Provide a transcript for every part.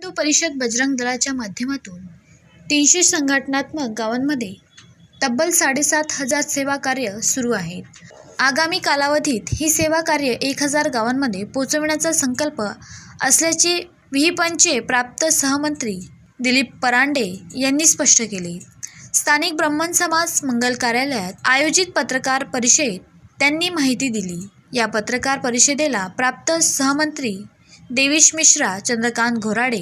हिंदू परिषद बजरंग दलाच्या माध्यमातून तीनशे संघटनात्मक गावांमध्ये तब्बल साडेसात हजार सेवा कार्य सुरू आहेत. आगामी कालावधीत ही सेवा कार्य एक हजार गावांमध्ये पोचविण्याचा संकल्प असल्याचे विहिपंचे प्राप्त सहमंत्री दिलीप परांडे यांनी स्पष्ट केले. स्थानिक ब्राह्मण समाज मंगल कार्यालयात आयोजित पत्रकार परिषदेत त्यांनी माहिती दिली. या पत्रकार परिषदेला प्राप्त सहमंत्री देवीश मिश्रा चंद्रकांत घोराडे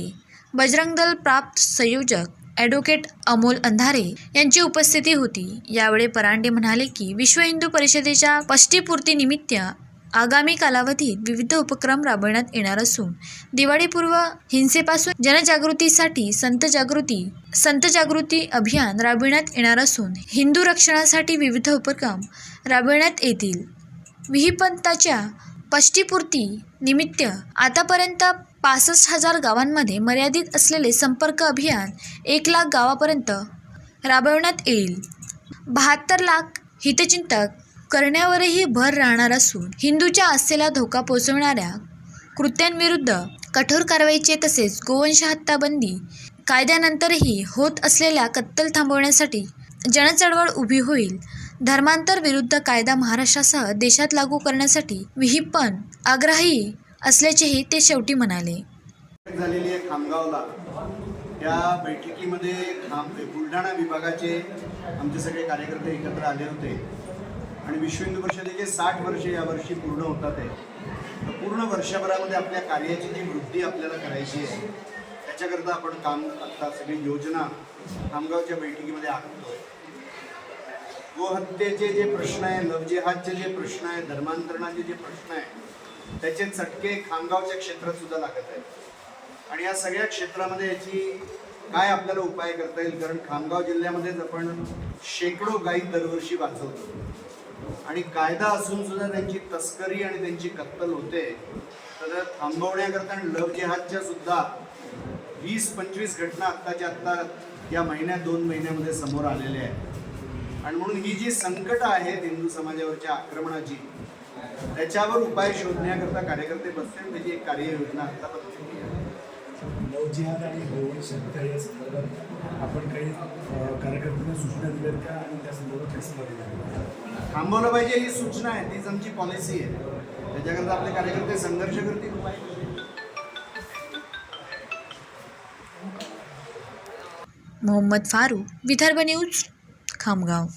बजरंग दल प्राप्त संयोजक ॲडव्होकेट अमोल अंधारे यांची उपस्थिती होती. यावेळी परांडे म्हणाले की विश्व हिंदू परिषदेच्या पष्टीपूर्तीनिमित्त आगामी कालावधीत विविध उपक्रम राबवण्यात येणार असून दिवाळीपूर्व हिंसेपासून जनजागृतीसाठी संत जागृती संत जागृती अभियान राबविण्यात येणार असून हिंदू रक्षणासाठी विविध उपक्रम राबविण्यात येतील. विहिपंताच्या पष्टीपूर्ती निमित्त आतापर्यंत पासष्ट हजार गावांमध्ये मर्यादित असलेले संपर्क अभियान एक लाख गावापर्यंत राबवण्यात येईल. बहात्तर लाख हितचिंतक करण्यावरही भर राहणार असून हिंदूच्या आस्थेला धोका पोचवणाऱ्या कृत्यांविरुद्ध कठोर कारवाईचे तसेच गोवंश हत्ताबंदी कायद्यानंतरही होत असलेल्या कत्तल थांबवण्यासाठी जनचळवळ उभी होईल धर्मांतर विरुद्ध कायदा महाराष्ट्रासह देशात लागू करण्यासाठी विहिपण आग्रही असल्याचेही ते शेवटी म्हणाले. झालेली आहे खामगावला. या बैठकीमध्ये खाम बुलढाणा विभागाचे आमचे सगळे कार्यकर्ते एकत्र आले होते. आणि विश्व हिंदू परिषदेचे साठ वर्ष यावर्षी पूर्ण होतात आहे तर पूर्ण वर्षभरामध्ये आपल्या कार्याची जी वृद्धी आपल्याला करायची आहे त्याच्याकरता आपण काम आता सगळी योजना खामगावच्या बैठकीमध्ये आखतोय. गोहत्येचे जे प्रश्न आहे लवजेहादचे जे प्रश्न आहे धर्मांतरणाचे जे प्रश्न आहे त्याचे चटके खामगावच्या क्षेत्रात सुद्धा लागत आहेत. आणि या सगळ्या क्षेत्रामध्ये याची काय आपल्याला उपाय करता येईल? कारण खामगाव जिल्ह्यामध्येच आपण शेकडो गायी दरवर्षी वाचवतो आणि कायदा असून सुद्धा त्यांची तस्करी आणि त्यांची कत्तल होते तर थांबवण्याकरता आणि लव जेहादच्या सुद्धा वीस पंचवीस घटना आत्ताच्या आत्ता या महिन्यात दोन महिन्यामध्ये समोर आलेल्या आहेत. आणि म्हणून ही जी संकट आहेत हिंदू समाजावरच्या आक्रमणाची त्याच्यावर उपाय शोधण्याकरता कार्यकर्ते बसले त्याची एक कार्ययोजना आहे. नवजिहाद आणि गोवंश हत्या या संदर्भात आपण काही कार्यकर्त्यांना सूचना दिल्यात का आणि त्या संदर्भात कसं बघितलं थांबवलं पाहिजे ही सूचना आहे तीच आमची पॉलिसी आहे त्याच्याकरता आपले कार्यकर्ते संघर्ष करतील. मोहम्मद फारूक विदर्भ न्यूज खामगाव